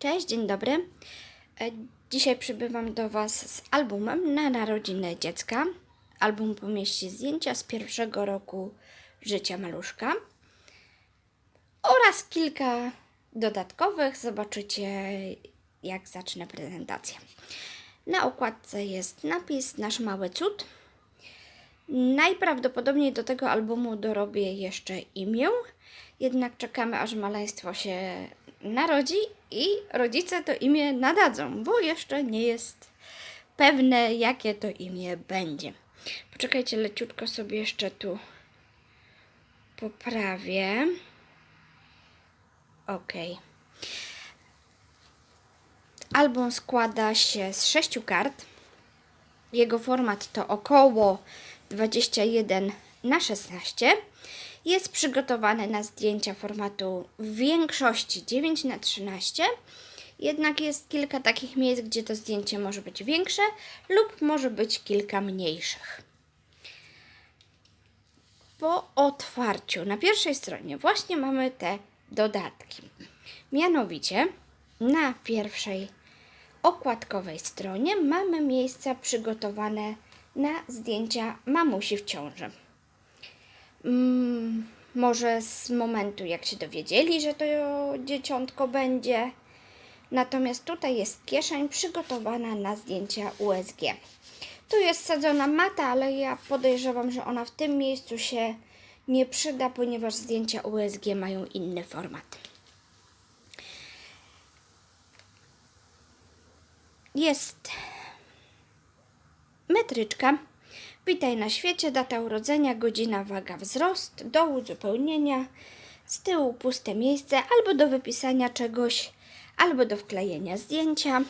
Cześć, dzień dobry. E, Dzisiaj przybywam do Was z albumem na narodziny dziecka. Album pomieści zdjęcia z pierwszego roku życia maluszka oraz kilka dodatkowych. Zobaczycie, jak zacznę prezentację. Na okładce jest napis Nasz mały cud. Najprawdopodobniej do tego albumu dorobię jeszcze imię, jednak czekamy aż maleństwo się narodzi i rodzice to imię nadadzą, bo jeszcze nie jest pewne, jakie to imię będzie. Poczekajcie, leciutko sobie jeszcze tu poprawię. Ok. Album składa się z sześciu kart. Jego format to około 21 na 16. Jest przygotowany na zdjęcia formatu w większości 9 na 13. Jednak jest kilka takich miejsc, gdzie to zdjęcie może być większe lub może być kilka mniejszych. Po otwarciu na pierwszej stronie właśnie mamy te dodatki. Mianowicie na pierwszej okładkowej stronie mamy miejsca przygotowane na zdjęcia mamusi w ciąży. Mm, może z momentu, jak się dowiedzieli, że to dzieciątko będzie. Natomiast tutaj jest kieszeń przygotowana na zdjęcia USG. Tu jest sadzona mata, ale ja podejrzewam, że ona w tym miejscu się nie przyda, ponieważ zdjęcia USG mają inny format. Jest metryczka. Witaj na świecie, data urodzenia, godzina, waga, wzrost, do uzupełnienia, z tyłu puste miejsce albo do wypisania czegoś, albo do wklejenia zdjęcia.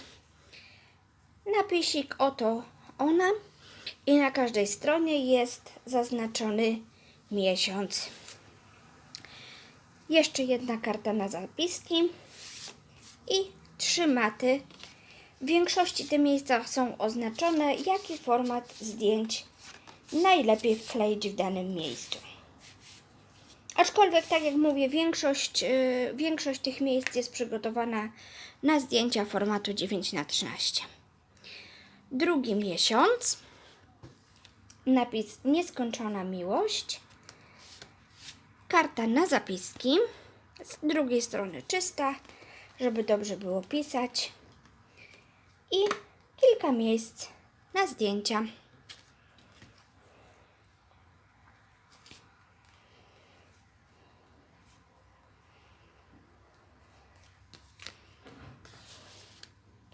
Napisik oto ona i na każdej stronie jest zaznaczony miesiąc. Jeszcze jedna karta na zapiski i trzy maty. W większości te miejsca są oznaczone, jaki format zdjęć najlepiej wkleić w danym miejscu. Aczkolwiek, tak jak mówię, większość, yy, większość tych miejsc jest przygotowana na zdjęcia formatu 9 na 13 Drugi miesiąc. Napis Nieskończona miłość. Karta na zapiski. Z drugiej strony czysta, żeby dobrze było pisać. I kilka miejsc na zdjęcia.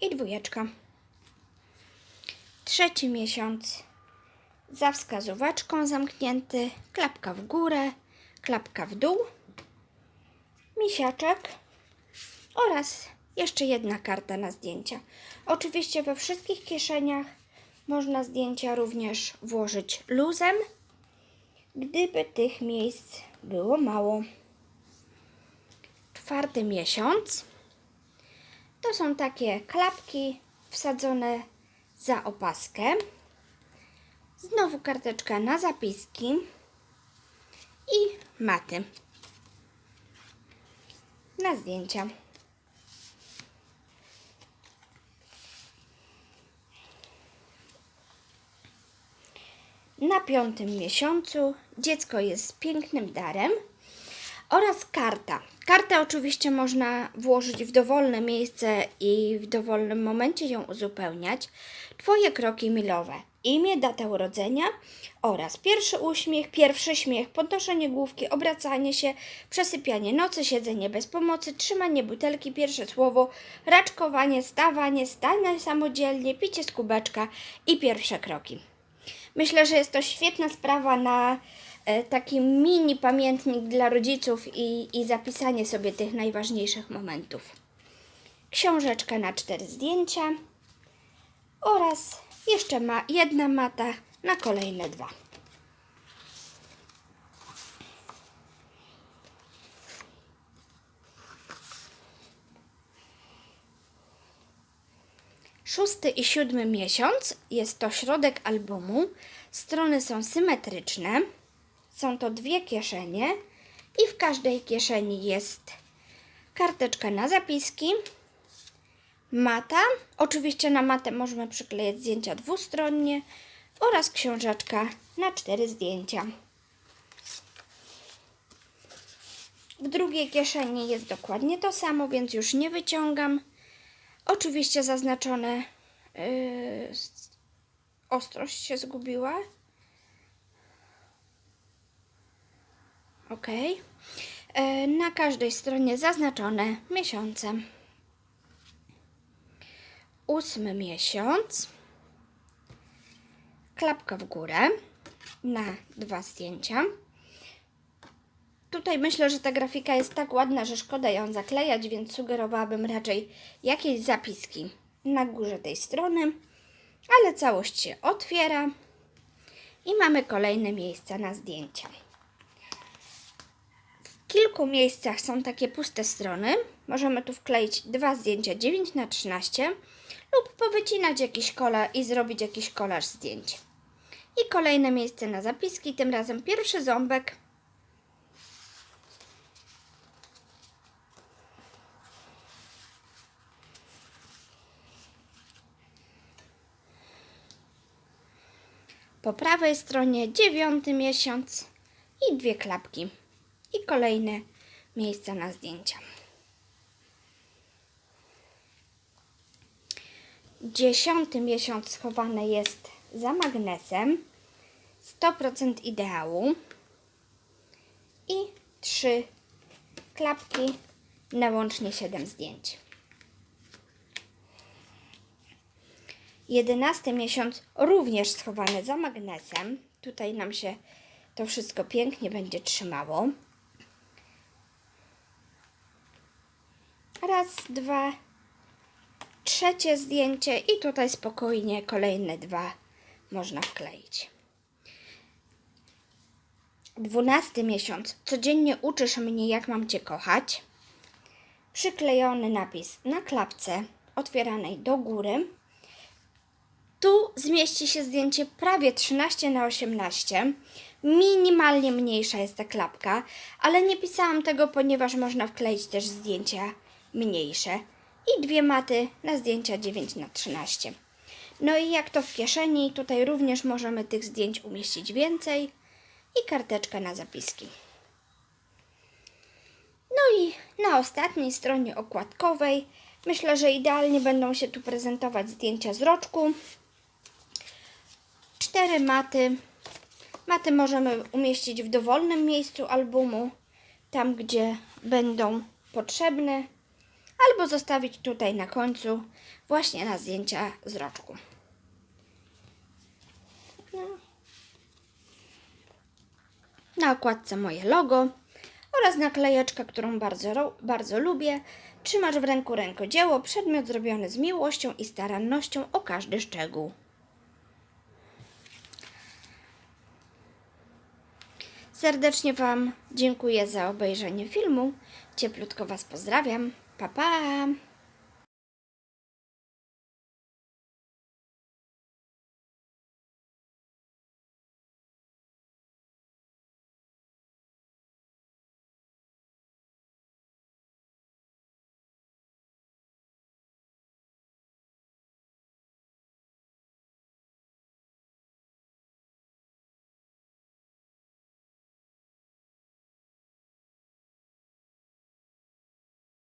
I dwójeczka. Trzeci miesiąc za wskazóweczką zamknięty, klapka w górę, klapka w dół, misiaczek oraz jeszcze jedna karta na zdjęcia. Oczywiście we wszystkich kieszeniach można zdjęcia również włożyć luzem, gdyby tych miejsc było mało. Czwarty miesiąc. To są takie klapki wsadzone za opaskę. Znowu karteczka na zapiski i maty na zdjęcia. Na piątym miesiącu dziecko jest pięknym darem oraz karta. Kartę oczywiście można włożyć w dowolne miejsce i w dowolnym momencie ją uzupełniać. Twoje kroki milowe. Imię, data urodzenia oraz pierwszy uśmiech, pierwszy śmiech, podnoszenie główki, obracanie się, przesypianie nocy, siedzenie bez pomocy, trzymanie butelki, pierwsze słowo, raczkowanie, stawanie, stanie samodzielnie, picie z kubeczka i pierwsze kroki. Myślę, że jest to świetna sprawa na taki mini pamiętnik dla rodziców i, i zapisanie sobie tych najważniejszych momentów. Książeczka na cztery zdjęcia oraz jeszcze ma jedna mata na kolejne dwa. Szósty i siódmy miesiąc jest to środek albumu. Strony są symetryczne. Są to dwie kieszenie i w każdej kieszeni jest karteczka na zapiski mata. Oczywiście na matę możemy przyklejać zdjęcia dwustronnie oraz książeczka na cztery zdjęcia. W drugiej kieszeni jest dokładnie to samo, więc już nie wyciągam. Oczywiście zaznaczone yy, ostrość się zgubiła. Ok. Yy, na każdej stronie zaznaczone miesiące. Ósmy miesiąc. Klapka w górę na dwa zdjęcia. Tutaj myślę, że ta grafika jest tak ładna, że szkoda ją zaklejać, więc sugerowałabym raczej jakieś zapiski na górze tej strony, ale całość się otwiera i mamy kolejne miejsca na zdjęcia. Kilku miejscach są takie puste strony. Możemy tu wkleić dwa zdjęcia 9 na 13 lub powycinać jakiś kolor i zrobić jakiś kolaż zdjęć. I kolejne miejsce na zapiski, tym razem pierwszy ząbek. Po prawej stronie dziewiąty miesiąc i dwie klapki. I kolejne miejsca na zdjęcia. Dziesiąty miesiąc schowany jest za magnesem. 100% ideału. I trzy klapki na łącznie 7 zdjęć. Jedenasty miesiąc również schowany za magnesem. Tutaj nam się to wszystko pięknie będzie trzymało. Raz, dwa, trzecie zdjęcie i tutaj spokojnie kolejne dwa można wkleić. Dwunasty miesiąc. Codziennie uczysz mnie, jak mam Cię kochać. Przyklejony napis na klapce otwieranej do góry. Tu zmieści się zdjęcie prawie 13 na 18. Minimalnie mniejsza jest ta klapka, ale nie pisałam tego, ponieważ można wkleić też zdjęcia mniejsze. I dwie maty na zdjęcia 9 na 13. No i jak to w kieszeni, tutaj również możemy tych zdjęć umieścić więcej i karteczka na zapiski. No i na ostatniej stronie okładkowej myślę, że idealnie będą się tu prezentować zdjęcia z roczku. Cztery maty. Maty możemy umieścić w dowolnym miejscu albumu, tam gdzie będą potrzebne, albo zostawić tutaj na końcu, właśnie na zdjęcia z roczku. No. Na okładce moje logo oraz naklejeczka, którą bardzo, bardzo lubię. Trzymasz w ręku rękodzieło, przedmiot zrobiony z miłością i starannością o każdy szczegół. Serdecznie Wam dziękuję za obejrzenie filmu. Cieplutko Was pozdrawiam. Pa, pa!